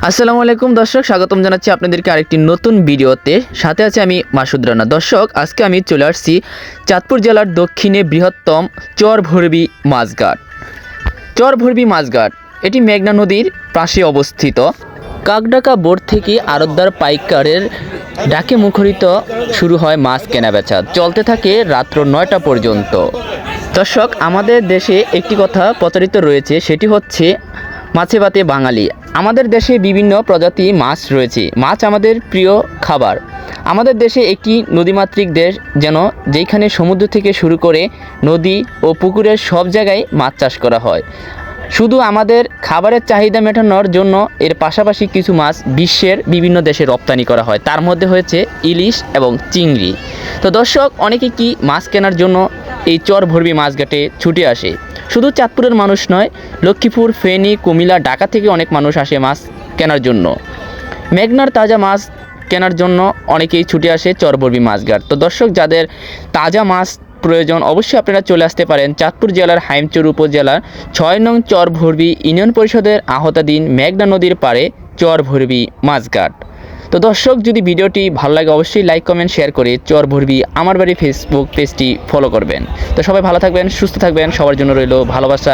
আসসালামু আলাইকুম দর্শক, স্বাগতম জানাচ্ছি আপনাদেরকে আরেকটি নতুন ভিডিওতে। সাথে আছে আমি মাসুদ রানা। দর্শক, আজকে আমি চলে আসছি চাঁদপুর জেলার দক্ষিণে বৃহত্তম চরভরবি মাছঘাট। চরভরবি মাছঘাট, এটি মেঘনা নদীর পাশে অবস্থিত। কাকডাকা বোর্ড থেকে আরতদার পাইকারের ডাকে মুখরিত শুরু হয় মাছ কেনাবেচা। চলতে থাকে রাত্র নয়টা পর্যন্ত। দর্শক, আমাদের দেশে একটি কথা প্রচারিত রয়েছে, সেটি হচ্ছে মাছে ভাতে বাঙালি। আমাদের দেশে বিভিন্ন প্রজাতি মাছ রয়েছে। মাছ আমাদের প্রিয় খাবার। আমাদের দেশে একটি নদীমাতৃক দেশ যেন যেখানে সমুদ্র থেকে শুরু করে নদী ও পুকুরের সব জায়গায় মাছ চাষ করা হয়। শুধু আমাদের খাবারের চাহিদা মেটানোর জন্য এর পাশাপাশি কিছু মাছ বিশ্বের বিভিন্ন দেশে রপ্তানি করা হয়। তার মধ্যে হয়েছে ইলিশ এবং চিংড়ি। তো দর্শক, অনেকে কি মাছ কেনার জন্য এই চর ভরবি মাছঘাটে ছুটে আসে। শুধু চাঁদপুরের মানুষ নয়, লক্ষ্মীপুর, ফেনী, কুমিল্লা, ঢাকা থেকে অনেক মানুষ আসে মাছ কেনার জন্য। মেঘনার তাজা মাছ কেনার জন্য অনেকেই ছুটে আসে চরবর্বী মাছঘাট। তো দর্শক, যাদের তাজা মাছ প্রয়োজন, অবশ্যই আপনারা চলে আসতে পারেন চাঁদপুর জেলার হাইমচর উপজেলার ছয় নং চর চরভরবি ইউনিয়ন পরিষদের আহতাধীন মেঘনা নদীর পাড়ে চরভরবি মাছঘাট। তো দর্শক, যদি ভিডিওটি ভালো লাগে, অবশ্যই লাইক কমেন্ট শেয়ার করে চর ভরবি আমার বাড়ি ফেসবুক পেজটি ফলো করবেন। তো সবাই ভালো থাকবেন, সুস্থ থাকবেন, সবার জন্য রইল ভালোবাসা।